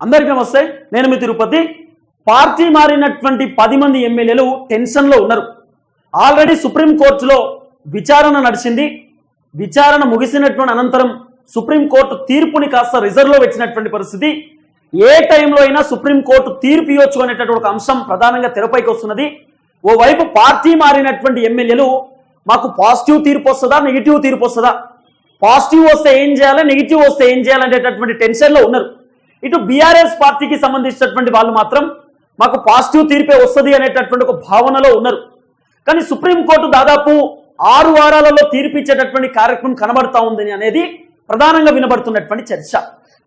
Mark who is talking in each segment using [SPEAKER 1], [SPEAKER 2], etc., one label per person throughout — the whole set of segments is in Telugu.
[SPEAKER 1] అందరికీ నమస్తే నేను మీ తిరుపతి. పార్టీ మారినటువంటి పది మంది ఎమ్మెల్యేలు టెన్షన్లో ఉన్నారు. ఆల్రెడీ సుప్రీంకోర్టులో విచారణ నడిచింది. విచారణ ముగిసినటువంటి అనంతరం సుప్రీంకోర్టు తీర్పుని కాస్త రిజర్వ్లో వచ్చినటువంటి పరిస్థితి. ఏ టైంలో అయినా సుప్రీంకోర్టు తీర్పు ఇవ్వచ్చు అనేటటువంటి ఒక అంశం ప్రధానంగా తెరపైకి వస్తున్నది. ఓవైపు పార్టీ మారినటువంటి ఎమ్మెల్యేలు మాకు పాజిటివ్ తీర్పు వస్తుందా నెగిటివ్ తీర్పు వస్తుందా? పాజిటివ్ వస్తే ఏం చేయాలి నెగిటివ్ వస్తే ఏం చేయాలనేటటువంటి టెన్షన్లో ఉన్నారు. ఇటు బీఆర్ఎస్ పార్టీకి సంబంధించినటువంటి వాళ్ళు మాత్రం మాకు పాజిటివ్ తీర్పే వస్తుంది అనేటటువంటి ఒక భావనలో ఉన్నారు. కానీ సుప్రీంకోర్టు దాదాపు ఆరు వారాలలో తీర్పు ఇచ్చేటటువంటి కార్యక్రమం కనబడతా ఉందని అనేది ప్రధానంగా వినబడుతున్నటువంటి చర్చ.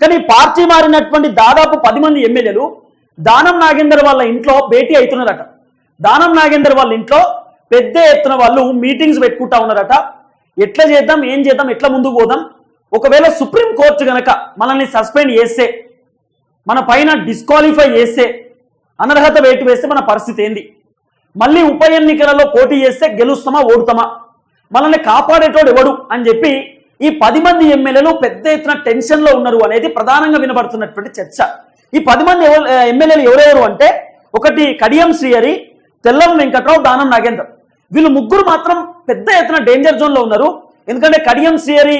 [SPEAKER 1] కానీ పార్టీ మారినటువంటి దాదాపు పది మంది ఎమ్మెల్యేలు దానం నాగేందర్ వాళ్ళ ఇంట్లో భేటీ అవుతున్నారట. దానం నాగేందర్ వాళ్ళ ఇంట్లో పెద్ద ఎత్తున వాళ్ళు మీటింగ్స్ పెట్టుకుంటా ఉన్నారట. ఎట్లా చేద్దాం ఏం చేద్దాం ఎట్లా ముందుకు పోదాం? ఒకవేళ సుప్రీం కోర్టు గనక మనల్ని సస్పెండ్ చేస్తే మన పైన డిస్క్వాలిఫై చేస్తే అనర్హత వేటు వేస్తే మన పరిస్థితి ఏంది? మళ్ళీ ఉప ఎన్నికలలో పోటీ చేస్తే గెలుస్తామా ఓడుతామా? మనల్ని కాపాడేటోడు ఎవడు అని చెప్పి ఈ పది మంది ఎమ్మెల్యేలు పెద్ద ఎత్తున టెన్షన్లో ఉన్నారు అనేది ప్రధానంగా వినబడుతున్నటువంటి చర్చ. ఈ పది మంది ఎమ్మెల్యేలు ఎవరెవరు అంటే ఒకటి కడియం శ్రీహరి తెల్లం వెంకట్రావు దానం నాగేందర్. వీళ్ళు ముగ్గురు మాత్రం పెద్ద ఎత్తున డేంజర్ జోన్లో ఉన్నారు. ఎందుకంటే కడియం శ్రీహరి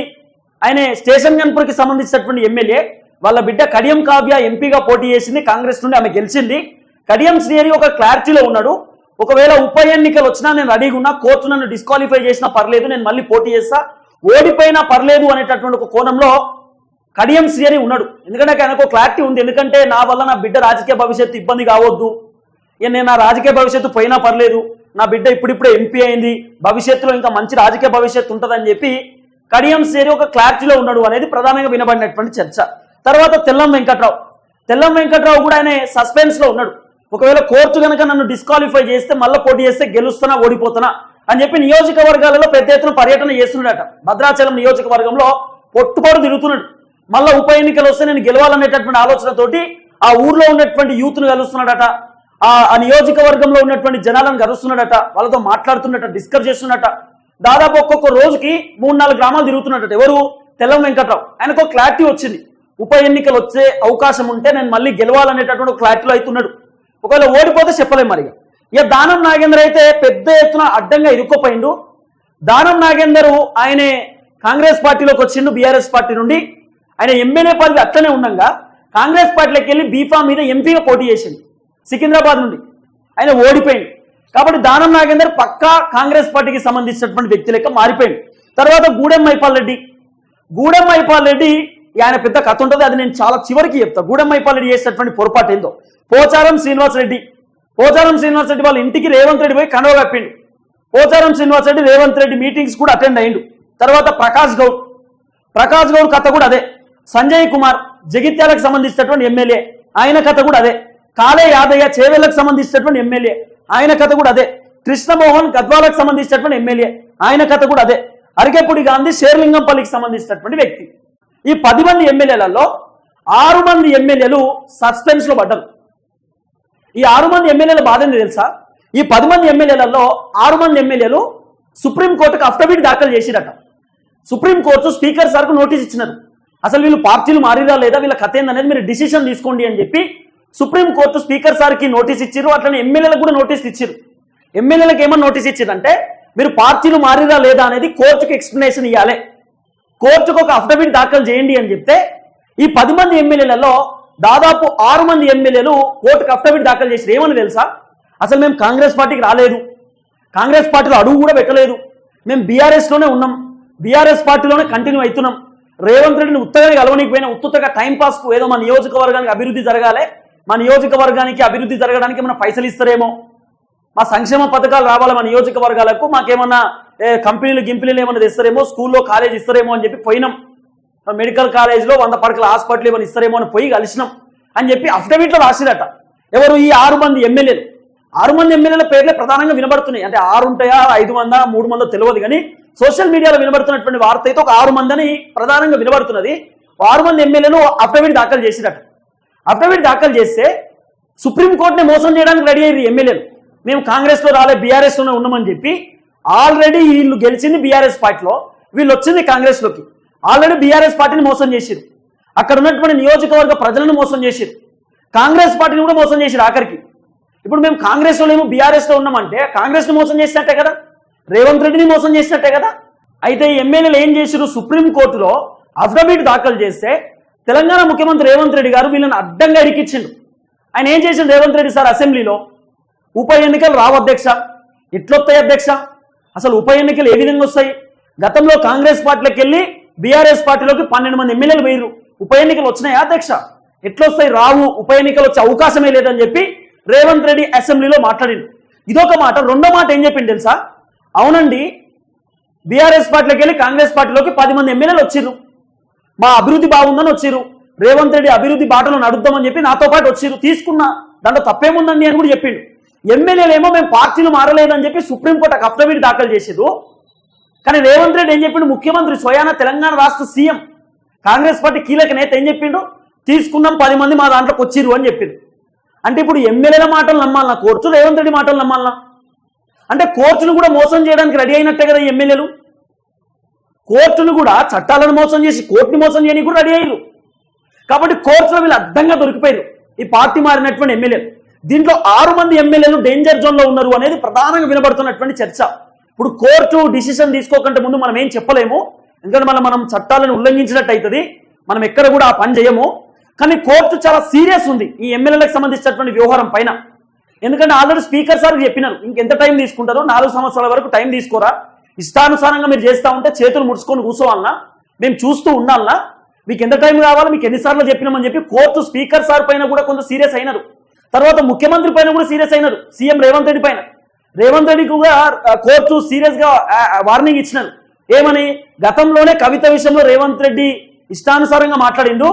[SPEAKER 1] ఆయన స్టేషన్ గన్పూర్కి సంబంధించినటువంటి ఎమ్మెల్యే. వాళ్ళ బిడ్డ కడియం కావ్య ఎంపీగా పోటీ చేసింది కాంగ్రెస్ నుండి ఆమె గెలిచింది. కడియం శ్రీహరి ఒక క్లారిటీలో ఉన్నాడు. ఒకవేళ ఉప ఎన్నికలు వచ్చినా నేను రెడీగా ఉన్నా కోర్టు నన్ను డిస్క్వాలిఫై చేసినా పర్లేదు నేను మళ్ళీ పోటీ చేస్తా. ఓడిపోయినా పర్లేదు అనేటటువంటి ఒక కోణంలో కడియం శ్రీహరి ఉన్నాడు. ఎందుకంటే ఆయనకు క్లారిటీ ఉంది. ఎందుకంటే నా వల్ల నా బిడ్డ రాజకీయ భవిష్యత్తు ఇబ్బంది కావద్దు. నేను నా రాజకీయ భవిష్యత్తు పోయినా పర్లేదు. నా బిడ్డ ఇప్పుడిప్పుడే ఎంపీ అయింది. భవిష్యత్తులో ఇంకా మంచి రాజకీయ భవిష్యత్తు ఉంటుందని చెప్పి కడియం శ్రీహరి ఒక క్లారిటీలో ఉన్నాడు అనేది ప్రధానంగా వినబడినటువంటి చర్చ. తర్వాత తెల్లం వెంకట్రావు. తెల్లం వెంకట్రావు కూడా ఆయన సస్పెన్స్లో ఉన్నాడు. ఒకవేళ కోర్టు కనుక నన్ను డిస్క్వాలిఫై చేస్తే మళ్ళీ పోటీ చేస్తే గెలుస్తున్నా ఓడిపోతున్నా అని చెప్పి నియోజకవర్గాలలో పెద్ద ఎత్తున పర్యటన చేస్తున్నాడట. భద్రాచలం నియోజకవర్గంలో పొట్టుకోడు తిరుగుతున్నాడు. మళ్ళీ ఉప ఎన్నికలు వస్తే నేను గెలవాలనేటటువంటి ఆలోచనతోటి ఆ ఊర్లో ఉన్నటువంటి యూత్ను కలుస్తున్నాడట. ఆ ఆ నియోజకవర్గంలో ఉన్నటువంటి జనాలను కలుస్తున్నాడట. వాళ్ళతో మాట్లాడుతున్నట డిస్కస్ చేస్తున్నట. దాదాపు ఒక్కొక్క రోజుకి మూడు నాలుగు గ్రామాలు తిరుగుతున్నట్టు ఎవరు? తెల్లం వెంకట్రావు. ఆయనకు ఒక క్లారిటీ వచ్చింది. ఉప ఎన్నికలు వచ్చే అవకాశం ఉంటే నేను మళ్ళీ గెలవాలనేటటువంటి క్లారిటీలో అవుతున్నాడు ఒకవేళ ఓడిపోతే చెప్పలేం మరి ఇక. దానం నాగేందర్ అయితే పెద్ద ఎత్తున అడ్డంగా ఇరుక్కుపోయిండు. దానం నాగేందర్ ఆయనే కాంగ్రెస్ పార్టీలోకి వచ్చిండు బీఆర్ఎస్ పార్టీ నుండి. ఆయన ఎమ్మెల్యే పదవి అట్లనే ఉండగా కాంగ్రెస్ పార్టీలోకి వెళ్ళి బీఫా మీద ఎంపీగా పోటీ చేసింది సికింద్రాబాద్ నుండి. ఆయన ఓడిపోయింది కాబట్టి దానం నాగేందర్ పక్కా కాంగ్రెస్ పార్టీకి సంబంధించినటువంటి వ్యక్తి లెక్క మారిపోయింది తర్వాత గూడెం మైపాల్ రెడ్డి. గూడెం మైపాల్ రెడ్డి ఆయన పెద్ద కథ ఉంటుంది అది నేను చాలా చివరికి చెప్తా. గూడెం చేసినటువంటి పొరపాటు ఏందో? పోచారం శ్రీనివాస్ రెడ్డి. పోచారం శ్రీనివాస్ రెడ్డి వాళ్ళ ఇంటికి రేవంత్ రెడ్డి పోయి కండవ కప్పిండు. పోచారం శ్రీనివాస్ రెడ్డి రేవంత్ రెడ్డి మీటింగ్స్ కూడా అటెండ్ అయ్యిండు. తర్వాత ప్రకాష్ గౌడ్. ప్రకాష్ గౌడ్ కథ కూడా అదే. సంజయ్ కుమార్ జగిత్యాలకు సంబంధించినటువంటి ఎమ్మెల్యే. ఆయన కథ కూడా అదే. కాలే యాదయ్య చేవేళ్ళకు సంబంధించినటువంటి ఎమ్మెల్యే. ఆయన కథ కూడా అదే. కృష్ణమోహన్ గద్వాలకు సంబంధించినటువంటి ఎమ్మెల్యే. ఆయన కథ కూడా అదే. అరికెప్పుడు గాంధీ షేర్లింగంపల్లికి సంబంధించినటువంటి వ్యక్తి. ఈ పది మంది ఎమ్మెల్యేలలో ఆరు మంది ఎమ్మెల్యేలు సస్పెన్స్లో పడ్డారు. ఈ ఆరు మంది ఎమ్మెల్యేల బాధ తెలుసా? ఈ పది మంది ఎమ్మెల్యేలలో ఆరు మంది ఎమ్మెల్యేలు సుప్రీంకోర్టుకు అఫిడవిట్ దాఖలు చేసిరట. సుప్రీంకోర్టు స్పీకర్ సార్కు నోటీస్ ఇచ్చినారు. అసలు వీళ్ళు పార్టీలు మారిరా లేదా వీళ్ళ కథ ఏందనేది మీరు డిసిషన్ తీసుకోండి అని చెప్పి సుప్రీంకోర్టు స్పీకర్ సార్కి నోటీస్ ఇచ్చారు అట్లనే ఎమ్మెల్యేలకు కూడా నోటీస్ ఇచ్చారు ఎమ్మెల్యేలకు ఏమన్నా నోటీస్ ఇచ్చారంటే మీరు పార్టీలు మారిరా లేదా అనేది కోర్టుకు ఎక్స్ప్లెనేషన్ ఇవ్వాలి కోర్టుకు ఒక అఫిడవిట్ దాఖలు చేయండి అని చెప్తే ఈ పది మంది ఎమ్మెల్యేలలో దాదాపు ఆరు మంది ఎమ్మెల్యేలు కోర్టుకు అఫిడవిట్ దాఖలు చేసి ఏమని తెలుసా? అసలు మేము కాంగ్రెస్ పార్టీకి రాలేదు. కాంగ్రెస్ పార్టీలో అడుగు కూడా పెట్టలేదు. మేము బీఆర్ఎస్లోనే ఉన్నాం. బీఆర్ఎస్ పార్టీలోనే కంటిన్యూ అవుతున్నాం. రేవంత్ రెడ్డిని ఉత్తగా కలవనీకి ఉత్తుతగా టైంపాస్కు ఏదో మా నియోజకవర్గానికి అభివృద్ధి జరగాలి. మా నియోజకవర్గానికి అభివృద్ధి జరగడానికి ఏమైనా పైసలు ఇస్తారేమో. మా సంక్షేమ పథకాలు రావాలి మా నియోజకవర్గాలకు? మాకేమన్నా కంపెనీలు గింపెనీలు ఏమన్నా ఇస్తారేమో స్కూల్లో కాలేజ్ ఇస్తారేమో అని చెప్పి పోయినాం. మెడికల్ కాలేజ్లో వంద పడకల హాస్పిటల్ ఏమైనా ఇస్తారేమో అని పోయి కలిసినాం. అని చెప్పి అఫిడవిట్లో రాసిరట. ఎవరు ఈ ఆరు మంది ఎమ్మెల్యేలు? ఆరు మంది ఎమ్మెల్యేల పేర్లే ప్రధానంగా వినబడుతున్నాయి. అంటే ఆరు ఉంటాయా ఐదు మందా మూడు మందో తెలియదు కానీ సోషల్ మీడియాలో వినబడుతున్నటువంటి వార్త అయితే ఒక ఆరు మంది అని ప్రధానంగా వినబడుతున్నది. ఆరు మంది ఎమ్మెల్యేలు అఫిడవిట్ దాఖలు చేసిరట. అఫిడవిట్ దాఖలు చేస్తే సుప్రీంకోర్టుని మోసం చేయడానికి రెడీ అయ్యారు ఎమ్మెల్యేలు. మేము కాంగ్రెస్లో రాలే బీఆర్ఎస్లోనే ఉన్నామని చెప్పి ఆల్రెడీ వీళ్ళు గెలిచింది బీఆర్ఎస్ పార్టీలో వీళ్ళు వచ్చింది కాంగ్రెస్లోకి. ఆల్రెడీ బీఆర్ఎస్ పార్టీని మోసం చేసిరు అక్కడ ఉన్నటువంటి నియోజకవర్గ ప్రజలను మోసం చేసిరు కాంగ్రెస్ పార్టీని కూడా మోసం చేసిరు ఆఖరికి. ఇప్పుడు మేము కాంగ్రెస్లో ఏమో బీఆర్ఎస్లో ఉన్నామంటే కాంగ్రెస్ని మోసం చేసినట్టే కదా? రేవంత్ రెడ్డిని మోసం చేసినట్టే కదా? అయితే ఈ ఎమ్మెల్యేలు ఏం చేసిరు సుప్రీంకోర్టులో అఫిడవిట్ దాఖలు చేస్తే తెలంగాణ ముఖ్యమంత్రి రేవంత్ రెడ్డి గారు వీళ్ళని అడ్డంగా ఇరికిచ్చిండు. ఆయన ఏం చేసిండు రేవంత్ రెడ్డి సార్ అసెంబ్లీలో? ఉప ఎన్నికలు రావు అధ్యక్ష. ఎట్లొస్తాయి అధ్యక్ష. అసలు ఉప ఎన్నికలు ఏ విధంగా వస్తాయి? గతంలో కాంగ్రెస్ పార్టీలకు వెళ్ళి బీఆర్ఎస్ పార్టీలోకి పన్నెండు మంది ఎమ్మెల్యేలు వేయరు ఉప ఎన్నికలు వచ్చినాయా అధ్యక్ష? ఎట్లొస్తాయి? రావు ఉప ఎన్నికలు వచ్చే అవకాశమే లేదని చెప్పి రేవంత్ రెడ్డి అసెంబ్లీలో మాట్లాడిండు. ఇదొక మాట రెండో మాట ఏం చెప్పింది తెలుసా? అవునండి బీఆర్ఎస్ పార్టీలోకి వెళ్ళి కాంగ్రెస్ పార్టీలోకి పది మంది ఎమ్మెల్యేలు వచ్చిర్రు. మా అభివృద్ధి బాగుందని వచ్చిర్రు. రేవంత్ రెడ్డి అభివృద్ధి బాటలో నడుద్దామని చెప్పి నాతో పాటు వచ్చిర్రు. తీసుకున్నా దాంట్లో తప్పేముందండి అని కూడా చెప్పిండు. ఎమ్మెల్యేలేమో మేము పార్టీలు మారలేదని చెప్పి సుప్రీంకోర్టు అఫిడవిట్ దాఖలు చేసిర్రు కానీ రేవంత్ రెడ్డి ఏం చెప్పిండు? ముఖ్యమంత్రి స్వయాన తెలంగాణ రాష్ట్ర సీఎం. కాంగ్రెస్ పార్టీ కీలక నేత ఏం చెప్పిండు? తీసుకున్నాం పది మంది మా దాంట్లోకి వచ్చిర్రు అని చెప్పిండు. అంటే ఇప్పుడు ఎమ్మెల్యేల మాటలు నమ్మాలన్నా కోర్టు రేవంత్ రెడ్డి మాటలు నమ్మాలన్నా అంటే కోర్టును కూడా మోసం చేయడానికి రెడీ అయినట్టే కదా ఎమ్మెల్యేలు. కోర్టును కూడా చట్టాలను మోసం చేసి కోర్టుని మోసం చేయడానికి కూడా రెడీ అయ్యారు కాబట్టి కోర్టులో వీళ్ళు అడ్డంగా దొరికిపోయారు ఈ పార్టీ మారినటువంటి ఎమ్మెల్యేలు. దీంట్లో ఆరు మంది ఎమ్మెల్యేలు డేంజర్ జోన్లో ఉన్నారు అనేది ప్రధానంగా వినబడుతున్నటువంటి చర్చ. ఇప్పుడు కోర్టు డిసిషన్ తీసుకోకంటే ముందు మనం ఏం చెప్పలేము? ఎందుకంటే మనం మనం చట్టాలను ఉల్లంఘించినట్టు అవుతుంది మనం ఎక్కడ కూడా ఆ పని చేయము. కానీ కోర్టు చాలా సీరియస్ ఉంది ఈ ఎమ్మెల్యేలకు సంబంధించినటువంటి వ్యవహారం పైన. ఎందుకంటే ఆల్రెడీ స్పీకర్ సార్ చెప్పినారు ఇంకెంత టైం తీసుకుంటారో నాలుగు సంవత్సరాల వరకు టైం తీసుకోరా? ఇష్టానుసారంగా మీరు చేస్తూ ఉంటే చేతులు ముడుచుకొని కూర్చోవాలన్నా మేము చూస్తూ ఉండాలన్నా మీకు ఎంత టైం కావాలో? మీకు ఎన్నిసార్లు చెప్పినామని చెప్పి కోర్టు స్పీకర్ సార్ పైన కూడా కొంత సీరియస్ అయినారు. తర్వాత ముఖ్యమంత్రి పైన కూడా సీరియస్ అయినారు. సీఎం రేవంత్ రెడ్డి పైన. రేవంత్ రెడ్డికి కూడా కోర్టు సీరియస్గా వార్నింగ్ ఇచ్చినారు. ఏమని? గతంలోనే కవిత విషయంలో రేవంత్ రెడ్డి ఇష్టానుసారంగా మాట్లాడిండు.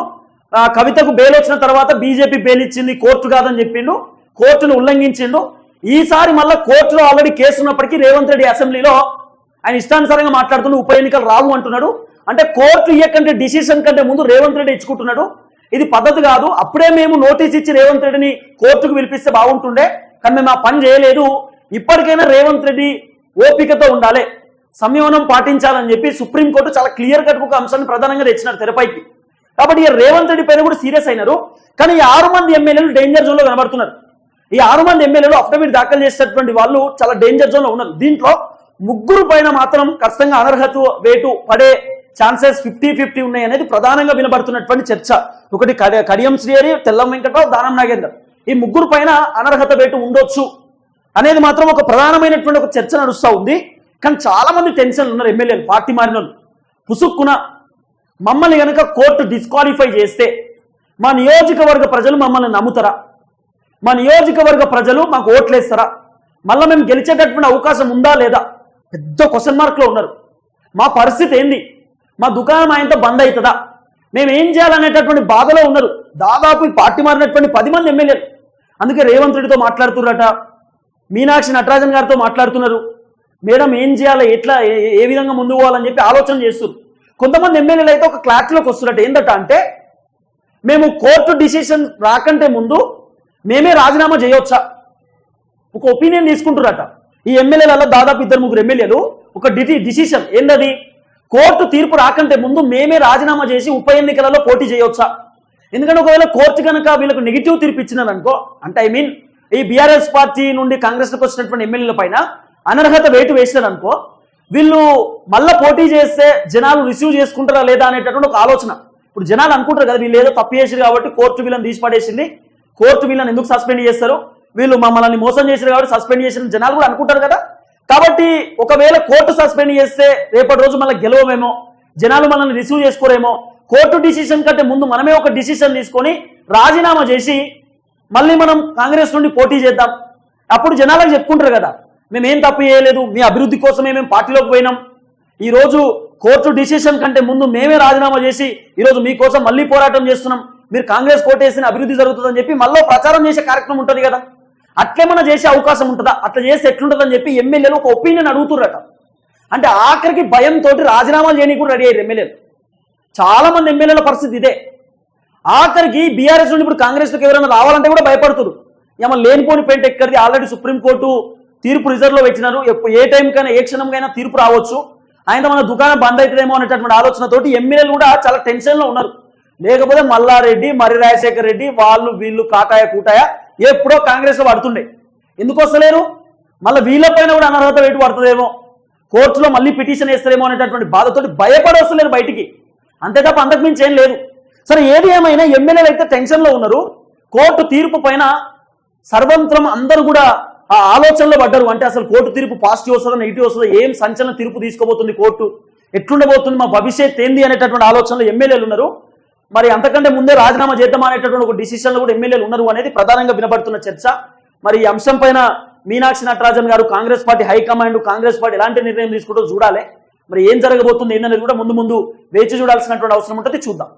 [SPEAKER 1] ఆ, కవితకు బెయిల్ వచ్చిన తర్వాత బీజేపీ బెయిల్ ఇచ్చింది కోర్టు కాదని చెప్పిండు. కోర్టును ఉల్లంఘించిండు. ఈసారి మళ్ళీ కోర్టులో ఆల్రెడీ కేసు ఉన్నప్పటికీ రేవంత్ రెడ్డి అసెంబ్లీలో ఆయన ఇష్టానుసారంగా మాట్లాడుతున్న ఉప ఎన్నికలు రావు అంటున్నాడు. అంటే కోర్టు ఇయ్యకంటే డిసిషన్ కంటే ముందు రేవంత్ రెడ్డి ఇచ్చుకుంటున్నాడు. ఇది పద్ధతి కాదు. అప్పుడే మేము నోటీస్ ఇచ్చి రేవంత్ రెడ్డిని కోర్టుకు పిలిపిస్తే బాగుంటుండే. కానీ మేము ఆ పని చేయలేదు. ఇప్పటికైనా రేవంత్ రెడ్డి ఓపికతో ఉండాలి. సంయమనం పాటించాలని చెప్పి సుప్రీంకోర్టు చాలా క్లియర్ కట్ ఒక అంశాన్ని ప్రధానంగా తెచ్చినారు తెరపైకి. కాబట్టి ఇక రేవంత్ రెడ్డి పైన కూడా సీరియస్ అయినారు. కానీ ఈ ఆరు మంది ఎమ్మెల్యేలు డేంజర్ జోన్లో కనబడుతున్నారు. ఈ ఆరు మంది ఎమ్మెల్యేలు అఫిడవిట్ దాఖలు చేసేటటువంటి వాళ్ళు చాలా డేంజర్ జోన్లో ఉన్నారు. దీంట్లో ముగ్గురు పైన మాత్రం ఖచ్చితంగా అనర్హత వేటు పడే ఛాన్సెస్ ఫిఫ్టీ ఫిఫ్టీ ఉన్నాయి అనేది ప్రధానంగా వినబడుతున్నటువంటి చర్చ. ఒకటి కడి- కడియం శ్రీహరి తెల్లం వెంకటరావు దానం నాగేందర్. ఈ ముగ్గురు పైన అనర్హత వేటు ఉండొచ్చు అనేది మాత్రం ఒక ప్రధానమైనటువంటి ఒక చర్చ నడుస్తూ ఉంది. కానీ చాలామంది టెన్షన్లు ఉన్నారు ఎమ్మెల్యేలు పార్టీ మారినోళ్ళు. పుసుక్కున మమ్మల్ని కనుక కోర్టు డిస్క్వాలిఫై చేస్తే మా నియోజకవర్గ ప్రజలు మమ్మల్ని నమ్ముతారా? మా నియోజకవర్గ ప్రజలు మాకు ఓట్లేస్తారా? మళ్ళీ మేము గెలిచేటటువంటి అవకాశం ఉందా లేదా? పెద్ద క్వశ్చన్ మార్క్లో ఉన్నారు. మా పరిస్థితి ఏంది? మా దుకాణం ఆయనతో బంద్ అవుతుందా మేము ఏం చేయాలనేటటువంటి బాధలో ఉన్నారు. దాదాపు ఈ పార్టీ మారినటువంటి పది మంది ఎమ్మెల్యేలు. అందుకే రేవంత్ రెడ్డితో మాట్లాడుతున్నారట. మీనాక్షి నటరాజన్ గారితో మాట్లాడుతున్నారు. మేడం ఏం చేయాలి? ఎట్లా? ఏ- విధంగా ముందుకు పోవాలని చెప్పి ఆలోచన చేస్తున్నారు. కొంతమంది ఎమ్మెల్యేలు అయితే ఒక క్లారిటీలోకి వస్తున్నట్టు. ఏంటంటే అంటే మేము కోర్టు డిసిషన్ రాకంటే ముందు మేమే రాజీనామా చేయొచ్చా? ఒక ఒపీనియన్ తీసుకుంటున్నారట. ఈ ఎమ్మెల్యేలలో దాదాపు ఇద్దరు ముగ్గురు ఎమ్మెల్యేలు ఒక డిటి డిసిషన్. ఏంటది కోర్టు తీర్పు రాకంటే ముందు మేమే రాజీనామా చేసి ఉప ఎన్నికలలో పోటీ చేయొచ్చా? ఎందుకంటే ఒకవేళ కోర్టు కనుక వీళ్ళకు నెగిటివ్ తీర్పు ఇచ్చినారనుకో అంటే ఐ మీన్ ఈ బీఆర్ఎస్ పార్టీ నుండి కాంగ్రెస్కి వచ్చినటువంటి ఎమ్మెల్యేల పైన అనర్హత వేటు వేసినారనుకో వీళ్ళు మళ్ళీ పోటీ చేస్తే జనాలు రిసీవ్ చేసుకుంటారా లేదా అనేటటువంటి ఒక ఆలోచన. ఇప్పుడు జనాలు అనుకుంటారు కదా వీళ్ళు ఏదో తప్పు చేసారు కాబట్టి కోర్టు వీళ్ళని తీసి పడేసింది. కోర్టు వీళ్ళని ఎందుకు సస్పెండ్ చేస్తారు? వీళ్ళు మమ్మల్ని మోసం చేశారు కాబట్టి సస్పెండ్ చేసిన జనాలు కూడా అనుకుంటారు కదా. కాబట్టి ఒకవేళ కోర్టు సస్పెండ్ చేస్తే రేపటి రోజు మళ్ళీ గెలవమేమో? జనాలు మనల్ని రిసీవ్ చేసుకోరేమో? కోర్టు డిసిషన్ కంటే ముందు మనమే ఒక డిసిషన్ తీసుకొని రాజీనామా చేసి మళ్ళీ మనం కాంగ్రెస్ నుండి పోటీ చేద్దాం. అప్పుడు జనాలకు చెప్పుకుంటారు కదా మేమేం తప్పు చేయలేదు మీ అభివృద్ధి కోసమే మేము పార్టీలోకి పోయినాం. ఈరోజు కోర్టు డిసిషన్ కంటే ముందు మేమే రాజీనామా చేసి ఈరోజు మీకోసం మళ్ళీ పోరాటం చేస్తున్నాం. మీరు కాంగ్రెస్ కోటేసిన అభివృద్ధి జరుగుతుందని చెప్పి మళ్ళీ ప్రచారం చేసే కార్యక్రమం ఉంటుంది కదా. అట్లేమన్నా చేసే అవకాశం ఉంటుందా? అట్లా చేస్తే ఎట్లుంటుందని చెప్పి ఎమ్మెల్యేలు ఒక ఒపీనియన్ అడుగుతుర్రట. అంటే ఆఖరికి భయంతో రాజీనామాలు చేయడానికి కూడా రెడీ అయ్యారు ఎమ్మెల్యేలు. చాలా మంది ఎమ్మెల్యేల పరిస్థితి ఇదే. ఆఖరికి బీఆర్ఎస్ నుండి ఇప్పుడు కాంగ్రెస్లోకి ఎవరైనా రావాలంటే కూడా భయపడుతున్నారు ఏమన్నా లేనిపోని పెయింట్ ఎక్కడిది? ఆల్రెడీ సుప్రీంకోర్టు తీర్పు రిజర్వ్లో పెట్టినారు. ఎప్పుడు ఏ టైంకైనా ఏ క్షణంకైనా తీర్పు రావచ్చు. ఆయన మన దుకాణం బంద్ అవుతుందేమో అనేటటువంటి ఆలోచనతోటి ఎమ్మెల్యేలు కూడా చాలా టెన్షన్లో ఉన్నారు. లేకపోతే మల్లారెడ్డి మరి రాజశేఖర రెడ్డి వాళ్ళు వీళ్ళు కాటాయ కూటాయ ఎప్పుడో కాంగ్రెస్ పడుతుండే. ఎందుకు వస్తలేరు మళ్ళీ వీళ్ళపైన కూడా అనర్హత వేటు పడుతుందేమో? కోర్టులో మళ్ళీ పిటిషన్ వేస్తారేమో అనేటటువంటి బాధతోటి భయపడి వస్తలేరు బయటికి. అంతే తప్ప మించి ఏం లేదు. సరే ఏది ఏమైనా ఎమ్మెల్యేలు అయితే టెన్షన్లో ఉన్నారు. కోర్టు తీర్పు పైన సర్వంత్రం అందరూ కూడా ఆ ఆలోచనలో పడ్డారు. అంటే అసలు కోర్టు తీర్పు పాజిటివ్ వస్తుందో నెగిటివ్ వస్తుందో ఏం సంచలన తీర్పు తీసుకోబోతుంది కోర్టు? ఎట్లుండబోతుంది? మా భవిష్యత్ ఏంది అనేటటువంటి ఆలోచనలో ఎమ్మెల్యేలు ఉన్నారు. మరి అంతకంటే ముందే రాజీనామా చేద్దాం అనేటటువంటి ఒక డిసిషన్లు కూడా ఎమ్మెల్యేలు ఉన్నారు అనేది ప్రధానంగా వినబడుతున్న చర్చ. మరి ఈ అంశం పైన మీనాక్షి నటరాజన్ గారు Congress party high command Congress party ఎలాంటి నిర్ణయం తీసుకుంటో చూడాలి. మరి ఏం జరగబోతుంది ఏందనేది కూడా ముందు ముందు వేచి చూడాల్సినటువంటి అవసరం ఉంటుంది. చూద్దాం.